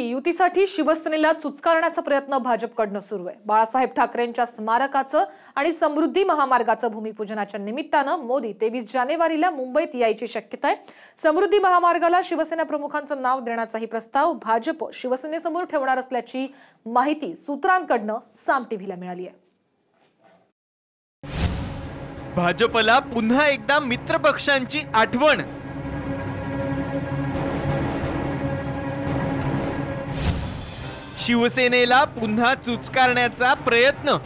युतीसाठी शिवसेनेला चुचकारण्याचा प्रयत्न भाजपकडनं सुरू आहे. बाळासाहेब ठाकरेंच्या स्मारकाचं आणि समृद्धी महामार्गाचं भूमिपूजनाच्या निमित्तानं मोदी तेवीस जानेवारीला मुंबईत यायची शक्यता आहे. समृद्धी महामार्गाला शिवसेना प्रमुखांचं नाव देण्याचाही प्रस्ताव भाजप शिवसेनेसमोर ठेवणार असल्याची माहिती सूत्रांकडनं साम टीव्हीला मिळाली आहे. भाजपला पुन्हा एकदा मित्रपक्षांची आठवण. शिवसेनेला पुन्हा चुचकारण्याचा प्रयत्न.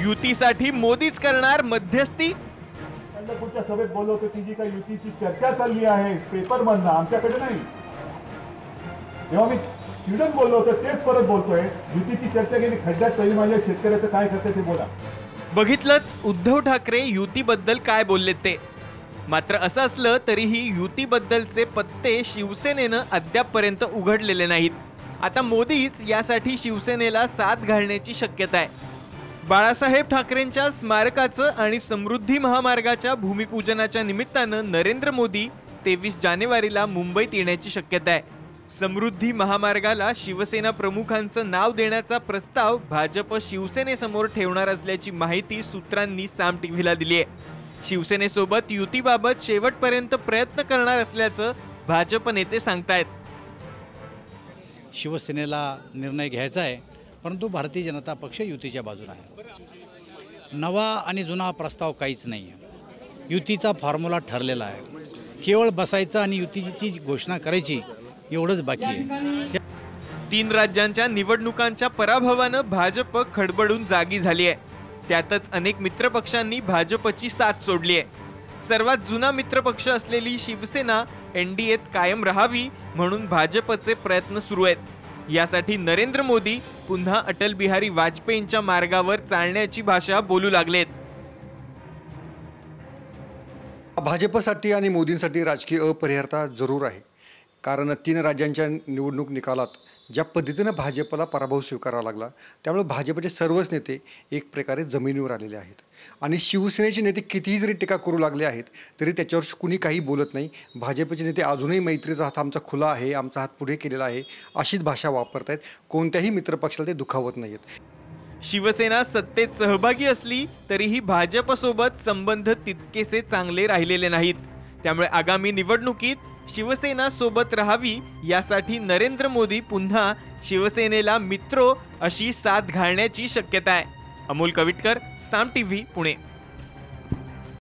युतीसाठी मोदीच करणार मध्यस्थी. पंढरपूरच्या सभेत बोललो होतो ती जी काही युतीची चर्चा चालली आहे पेपर मधनं आमच्याकडे नाही. मी बोललो होतो तेच परत बोलतोय. युतीची चर्चा गेली खड्ड्यात तरी माझ्या शेतकऱ्याचं काय करते ते बोला. बघितलं उद्धव ठाकरे युतीबद्दल काय बोलले ते? मात्र असं असलं तरीही युतीबद्दलचे पत्ते शिवसेनेनं अद्यापपर्यंत उघडलेले नाहीत. आता मोदीच यासाठी शिवसेनेला साथ घालण्याची शक्यता आहे. बाळासाहेब ठाकरेंच्या स्मारकाचं आणि समृद्धी महामार्गाच्या भूमिपूजनाच्या निमित्तानं नरेंद्र मोदी तेवीस जानेवारीला मुंबईत येण्याची शक्यता आहे. समृद्धी महामार्गाला शिवसेना प्रमुखांचं नाव देण्याचा प्रस्ताव भाजप शिवसेनेसमोर ठेवणार असल्याची माहिती सूत्रांनी साम टीव्हीला दिली आहे शिवसेनेसोबत युतीबाबत शेवटपर्यंत प्रयत्न करणार असल्याचं भाजप नेते सांगतायत. शिवसेनेला निर्णय घ्यायचा आहे परंतु भारतीय जनता पक्ष युतीच्या बाजूला आहे. नवा आणि जुना प्रस्ताव काहीच नाही आहे युतीचा फॉर्म्युला ठरलेला आहे. केवळ बसायचं आणि युतीची घोषणा करायची एवढंच बाकी आहे. तीन राज्यांच्या निवडणुकांच्या पराभवानं भाजप खडबडून जागी झाली आहे. त्यातच अनेक मित्रपक्षांनी भाजपची साथ सोडली आहे. सर्वात जुना मित्रपक्ष असलेली शिवसेना एनडीएत कायम राहावी म्हणून भाजपचे प्रयत्न सुरू आहेत. यासाठी नरेंद्र मोदी पुन्हा अटल बिहारी वाजपेयींच्या मार्गावर चालण्याची भाषा बोलू लागलेत. भाजपसाठी आणि मोदींसाठी राजकीय अपरिहार्यता जरूर आहे. कारण तीन राज्यांच्या निवडणूक निकालात ज्या पद्धतीनं भाजपला पराभव स्वीकारावा लागला त्यामुळे भाजपचे सर्वच नेते एक प्रकारे जमिनीवर आलेले आहेत. आणि शिवसेनेचे नेते कितीही जरी टीका करू लागले आहेत तरी त्याच्यावर कुणी काही बोलत नाही. भाजपचे नेते अजूनही मैत्रीचा हात आमचा खुला आहे आमचा हात पुढे केलेला आहे अशीच भाषा वापरत आहेत कोणत्याही मित्रपक्षाला ते दुखावत नाही आहेत शिवसेना सत्तेत सहभागी असली तरीही भाजपसोबत संबंध तितकेसे चांगले राहिलेले नाहीत. त्यामुळे आगामी निवडणुकीत शिवसेना सोबत राहावी यासाठी नरेंद्र मोदी पुन्हा शिवसेनेला मित्रो अशी साथ घालण्याची शक्यता आहे. अमोल कविटकर साम टीव्ही पुणे.